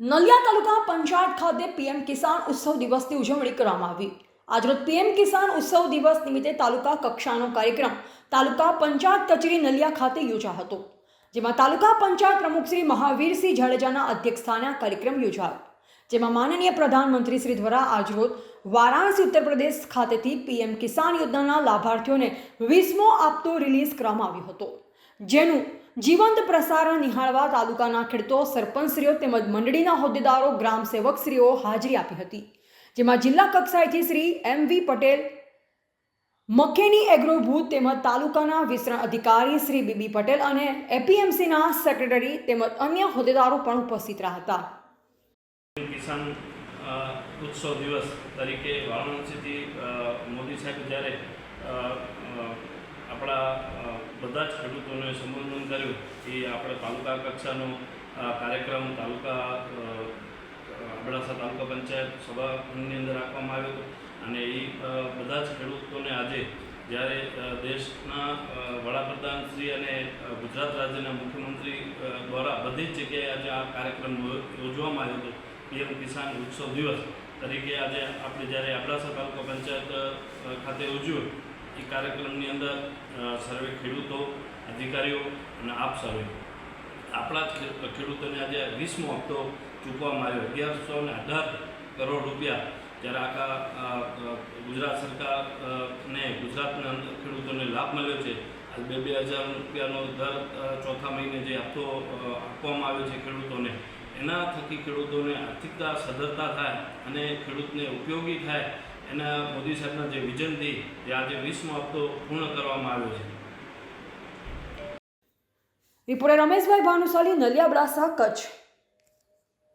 નલિયા તાલુકા પંચાયત ખાતે પીએમ કિસાન ઉત્સવ દિવસની ઉજવણી કરવામાં આવી. આજરોજ પીએમ કિસાન ઉત્સવ દિવસ નિમિત્તે તાલુકા કક્ષાનો કાર્યક્રમ તાલુકા પંચાયત કચેરી નલિયા ખાતે યોજાયો હતો, જેમાં તાલુકા પંચાયત પ્રમુખ શ્રી મહાવીરસિંહ જાડેજાના અધ્યક્ષસ્થાને કાર્યક્રમ યોજાયો. જેમાં માનનીય પ્રધાનમંત્રી શ્રી દ્વારા આજરોજ વારાણસી ઉત્તર પ્રદેશ ખાતેથી પીએમ કિસાન યોજનાના લાભાર્થીઓને વીસમો આપતો રિલીઝ કરવામાં આવ્યો હતો. જેનું જીવંત પ્રસારણ નિહાળવા તાલુકાના ખેડૂતો, સરપંચશ્રીઓ તેમજ મંડળીના હોદ્દેદારો ગ્રામ સેવકશ્રીઓ હાજરી આપી હતી, જેમાં જિલ્લા કક્ષાએથી Shri M V Patel, Makheni agro ભૂત તેમજ તાલુકાના વિસ્તરણ અધિકારી શ્રી બીબી પટેલ અને એપીએમસીના સેક્રેટરી તેમજ અન્ય હોદ્દેદારો પણ ઉપસ્થિત રહ્યા હતા. કિસાન ઉત્સવ દિવસ તરીકે વારાણસીથી મોદી સાહેબ જ્યારે બધા જ ખેડૂતોને સંબોધન કર્યું એ આપણે તાલુકા કક્ષાનો આ કાર્યક્રમ તાલુકા અબડાસા તાલુકા પંચાયત સભાની અંદર રાખવામાં આવ્યો હતો. અને એ બધા જ ખેડૂતોને આજે જ્યારે દેશના વડાપ્રધાન શ્રી અને ગુજરાત રાજ્યના મુખ્યમંત્રી દ્વારા બધી જ જગ્યાએ આજે આ કાર્યક્રમ યોજવામાં આવ્યો હતો. પીએમ કિસાન ઉત્સવ દિવસ તરીકે આજે આપણે જ્યારે અબડાસા તાલુકા પંચાયત ખાતે ઉજવ્યો એ કાર્યક્રમની અંદર સર્વે ખેડૂતો, અધિકારીઓ અને આપ સર્વે. આપણા ખેડૂતોને આજે વીસમો હપ્તો ચૂકવવામાં આવ્યો. અગિયારસો ને અઢાર કરોડ રૂપિયા જ્યારે આખા ગુજરાત સરકારને, ગુજરાતના ખેડૂતોને લાભ મળ્યો છે. આ બે બે હજાર રૂપિયાનો દર ચોથા મહિને જે હપ્તો આપવામાં આવ્યો છે ખેડૂતોને, એના થકી ખેડૂતોને આર્થિકતા સદ્ધરતા થાય અને ખેડૂતને ઉપયોગી થાય એના મોદી સાહેબના જે વિઝનથી જે આજે વીસમો હપ્તો પૂર્ણ કરવામાં આવ્યો છે. રિપોર્ટર રમેશભાઈ ભાનુશાલી નલિયા અબડાસા કચ્છ.